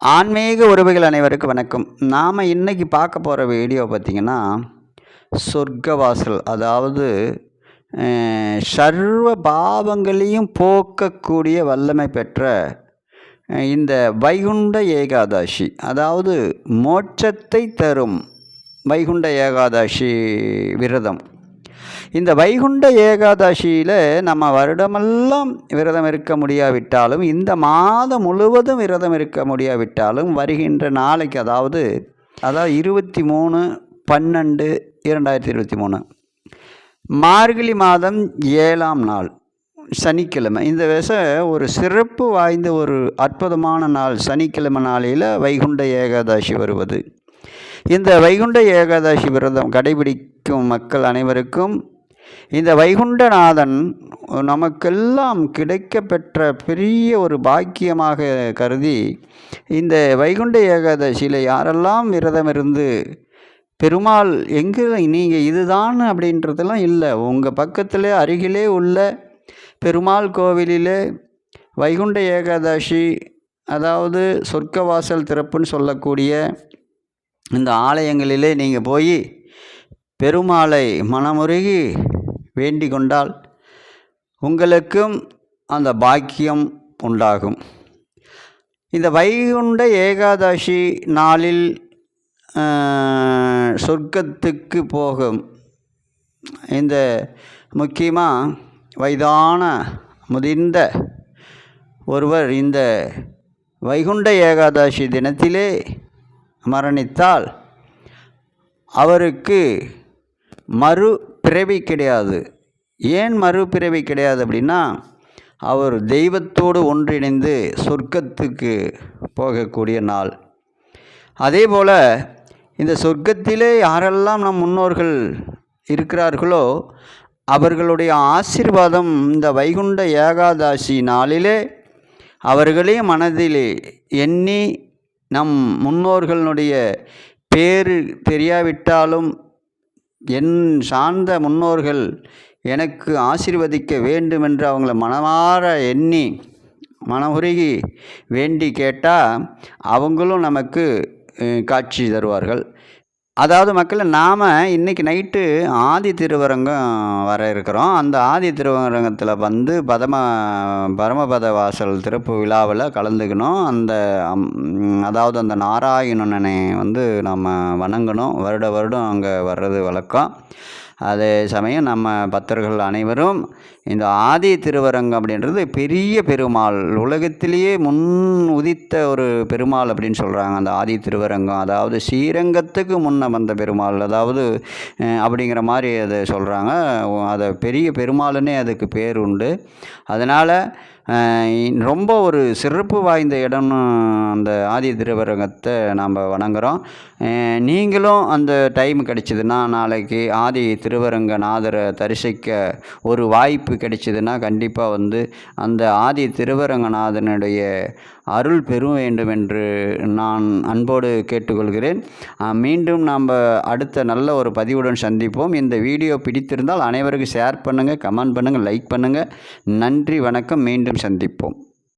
ஆன்மீக உறவுகள் அனைவருக்கும் வணக்கம். நாம் இன்றைக்கி பார்க்க போகிற வீடியோ பார்த்திங்கன்னா சொர்க்கவாசல். அதாவது சர்வ பாவங்களையும் போக்கக்கூடிய வல்லமை பெற்ற இந்த வைகுண்ட ஏகாதசி. அதாவது மோட்சத்தை தரும் வைகுண்ட ஏகாதசி விரதம். இந்த வைகுண்ட ஏகாதசியில் நம்ம வருடமெல்லாம் விரதம் இருக்க முடியாவிட்டாலும் இந்த மாதம் முழுவதும் விரதம் இருக்க முடியாவிட்டாலும் வருகின்ற நாளைக்கு அதாவது அதாவது இருபத்தி மூணு பன்னெண்டு இரண்டாயிரத்தி இருபத்தி மூணு மார்கழி மாதம் ஏழாம் நாள் சனிக்கிழமை. இந்த விஷ ஒரு சிறப்பு வாய்ந்த ஒரு அற்புதமான நாள் சனிக்கிழமை நாளையில் வைகுண்ட ஏகாதசி வருவது. இந்த வைகுண்ட ஏகாதசி விரதம் கடைபிடிக்கும் மக்கள் அனைவருக்கும் இந்த வைகுண்டநாதன் நமக்கெல்லாம் கிடைக்கப்பெற்ற பெரிய ஒரு பாக்கியமாக கருதி இந்த வைகுண்ட ஏகாதசியில் யாரெல்லாம் விரதம் இருந்து பெருமாள் எங்கே நீங்கள் இதுதான் அப்படின்றதெல்லாம் இல்லை. உங்கள் பக்கத்தில் அருகிலே உள்ள பெருமாள் கோவிலிலே வைகுண்ட ஏகாதசி அதாவது சொர்க்கவாசல் திறப்புன்னு சொல்லக்கூடிய இந்த ஆலயங்களிலே நீங்கள் போய் பெருமாளை மனமுருகி வேண்டிக் கொண்டால் உங்களுக்கும் அந்த பாக்கியம் உண்டாகும். இந்த வைகுண்ட ஏகாதசி நாளில் சொர்க்கத்துக்கு போகும். இந்த முக்கியமாக வயதான முதிர்ந்த ஒருவர் இந்த வைகுண்ட ஏகாதசி தினத்திலே மரணித்தால் அவருக்கு மறு பிறவி கிடையாது. ஏன் மறுபிறவி கிடையாது அப்படின்னா அவர் தெய்வத்தோடு ஒன்றிணைந்து சொர்க்கத்துக்கு போகக்கூடிய நாள். அதே போல் இந்த சொர்க்கத்திலே யாரெல்லாம் நம் முன்னோர்கள் இருக்கிறார்களோ அவர்களுடைய ஆசீர்வாதம் இந்த வைகுண்ட ஏகாதசி நாளிலே அவர்களே மனதிலே எண்ணி நம் முன்னோர்களுடைய பேர் தெரியாவிட்டாலும் என் சார்ந்த முன்னோர்கள் எனக்கு ஆசீர்வதிக்க வேண்டுமென்று அவங்கள மனமாற எண்ணி மனமுருகி வேண்டி கேட்டால் அவங்களும் நமக்கு காட்சி தருவார்கள். அதாவது மக்களை நாம் இன்றைக்கி நைட்டு ஆதி திருவரங்கம் வர இருக்கிறோம். அந்த ஆதி திருவரங்கத்தில் வந்து பதம பரமபத வாசல் திறப்பு விழாவில் கலந்துக்கணும். அந்த அதாவது அந்த நாராயணனை வந்து நம்ம வணங்கணும். வருட வருடம் அங்கே வர்றது வழக்கம். அதே சமயம் நம்ம பக்தர்கள் அனைவரும் இந்த ஆதி திருவரங்கம் அப்படின்றது பெரிய பெருமாள் உலகத்திலேயே முன் உதித்த ஒரு பெருமாள் அப்படின்னு சொல்கிறாங்க அந்த ஆதி திருவரங்கம். அதாவது ஸ்ரீரங்கத்துக்கு முன்ன வந்த பெருமாள் அதாவது அப்படிங்கிற மாதிரி அதை சொல்கிறாங்க அதை பெரிய பெருமாள்னே அதுக்கு பேர் உண்டு. அதனால் ரொம்ப ஒரு சிறப்பு வாய்ந்த இடம்னு அந்த ஆதி திருவரங்கத்தை நாம் வணங்குகிறோம் நீங்களும் அந்த டைம் கிடைச்சிதுன்னா நாளைக்கு ஆதி திருவரங்கநாதரை தரிசிக்க ஒரு வாய்ப்பு கிடைச்சிதுன்னா கண்டிப்பாக வந்து அந்த ஆதி திருவரங்கநாதனுடைய அருள் பெறும் வேண்டும் என்று நான் அன்போடு கேட்டுக்கொள்கிறேன். மீண்டும் நாம் அடுத்த நல்ல ஒரு பதிவுடன் சந்திப்போம். இந்த வீடியோ பிடித்திருந்தால் அனைவருக்கும் ஷேர் பண்ணுங்கள் கமெண்ட் பண்ணுங்கள் லைக் பண்ணுங்கள் நன்றி வணக்கம். மீண்டும் சந்திப்போம்.